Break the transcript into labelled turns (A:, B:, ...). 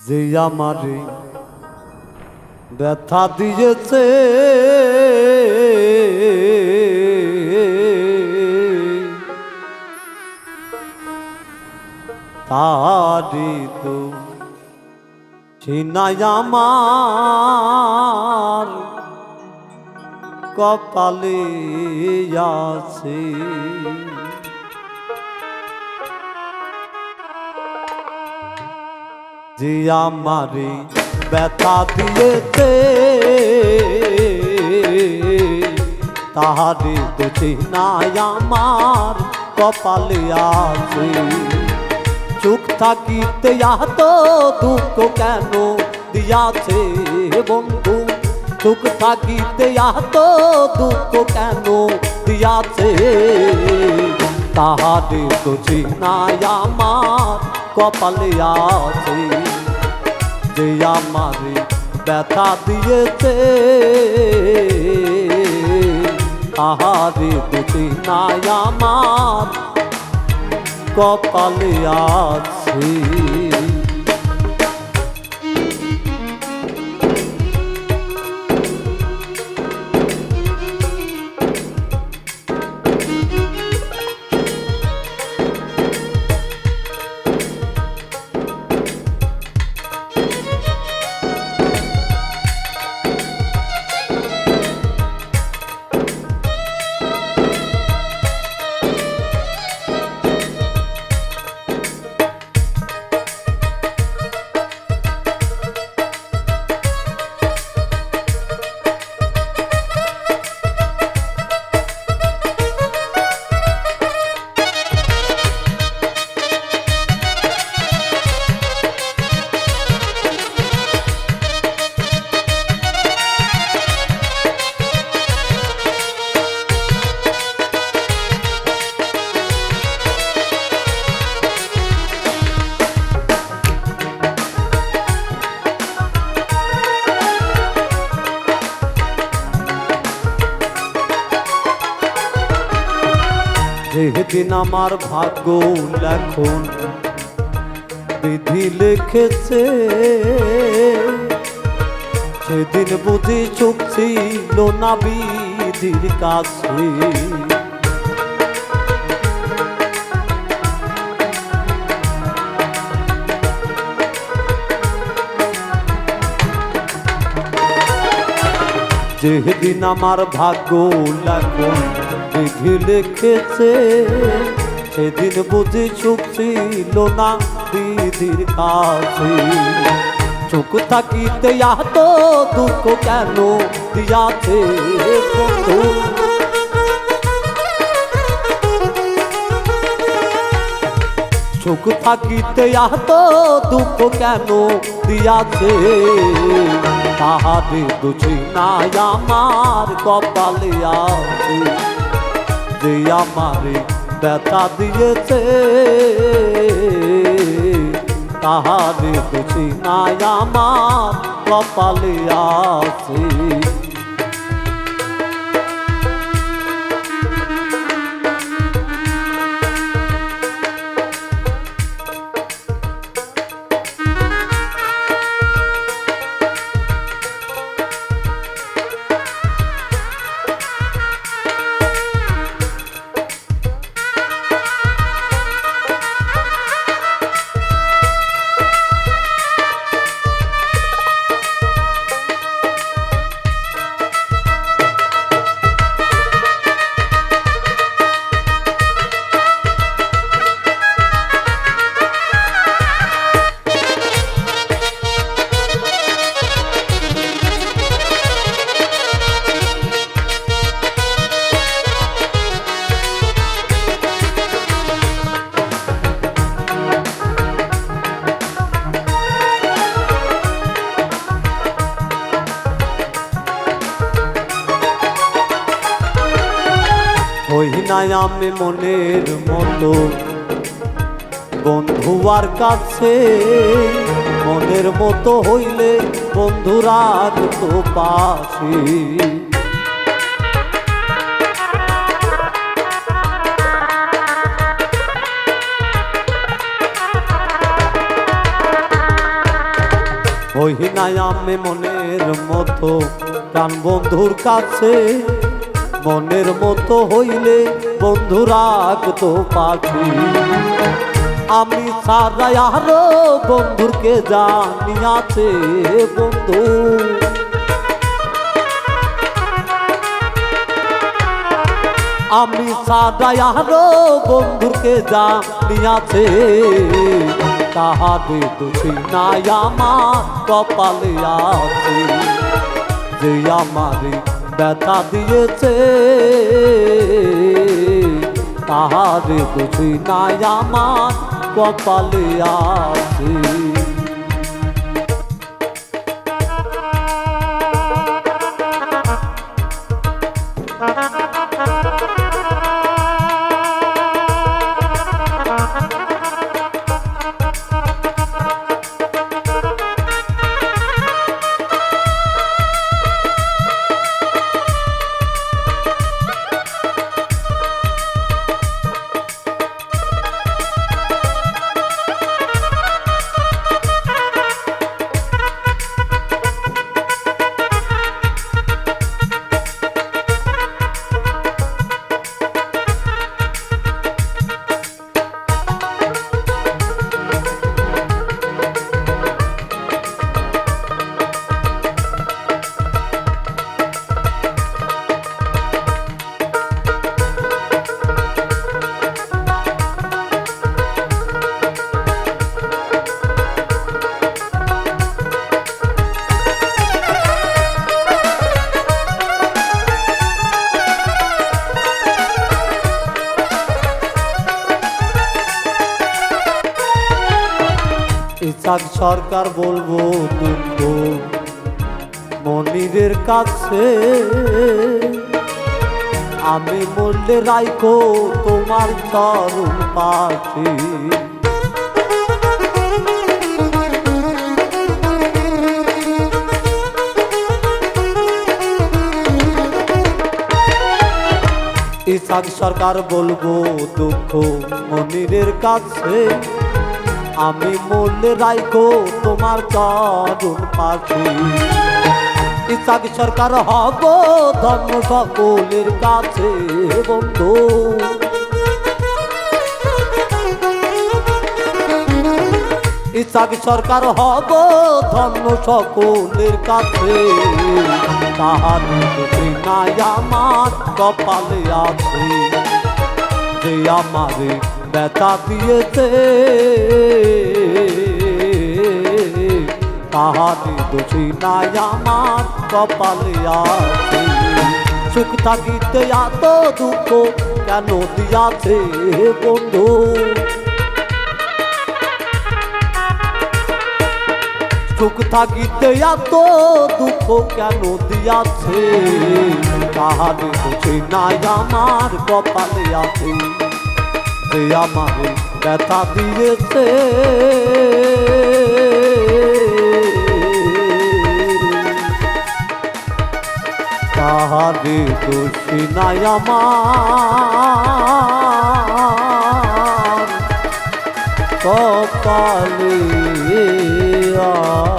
A: যে আমারে ব্যথা দিয়েছে তারি তো চিনাই আমার কপালে আছে। যে আমারে ব্যথা দিয়েছে, তাহারে তো চিনাই আমার কপালে আছে। চুপ থাকিতে এত দুঃখ কেন দিয়াছে বন্ধু? চুপ থাকিতে এত দুঃখ কেন দিয়াছে? তাহারে তো চিনাই আমার কপালে আছে। যে আমারে ব্যথা দিয়েছে তাহারে তো চিনাই আমার কপালে আছে। যেদিন আমার ভাগ্য লেখন বিধি লিখেছে, সেদিন বুঝি চোখ ছিল না বিধির কাছে যেদিন আমার ভাগ্য লেখন বিধি লিখেছে। সেদিন বুঝি সুখ ছিল না বিধির কাছে। চোখ থাকিতে এত দুঃখ কেন দিয়াছে চোখ থাকিতে এত দুঃখ কেন দিয়াছে? তাহারে দুছি নাই আমার কপালে আছে। যে আমারে ব্যথা দিয়েছে তাহারে খুশি নাই আমার কপালে আছে। আমি মনের মতো। বন্ধু আর কাছে মনের মতো হইলে বন্ধুরা তো পাশে। নাই আমি মনের মতো। প্রাণ বন্ধুর কাছে মনের মতো হইলে বন্ধুরা তো পাখি। আমি সারাই আরও বন্ধুরকে জানিয়াছে, বন্ধু। আমি সারাই আরও বন্ধুরকে জানিয়াছে, তাহাদের দোষী নাই আমার কপালে আছে। যে আমারে ব্যথা দিয়েছে তাহারে দোষী নাই আমার কপালে আছে ইসাক সরকার বলব দুঃখ মনিরের কাছে আমি বললে রাইখো তোমার চরণ পাখি। ইসাক সরকার বলব দুঃখ মনিরের কাছে। আমি মূল্যে রাইখো তোমার চরণ পাখি। ইসাক সরকার হব ধর্ম সকলের কাছে বন্ধু। ইসাক সরকার হব ধর্ম সকলের কাছে। তাহার নাই আমার কপালে আছে। যে আমারে ব্যথা দিয়েছে। তাহারে দোষী নাই আমার কপালে আছে। সুখ থাকিতে এত দুঃখ কেন দিয়াছে বন্ধু? সুখ থাকিতে এত দুঃখ কেন দিয়াছে? তাহারে দোষী নাই আমার কপালে আছে। আমারে ব্যথা দিয়েছে। তাহারে দোষী নাই আমার। কপালে আ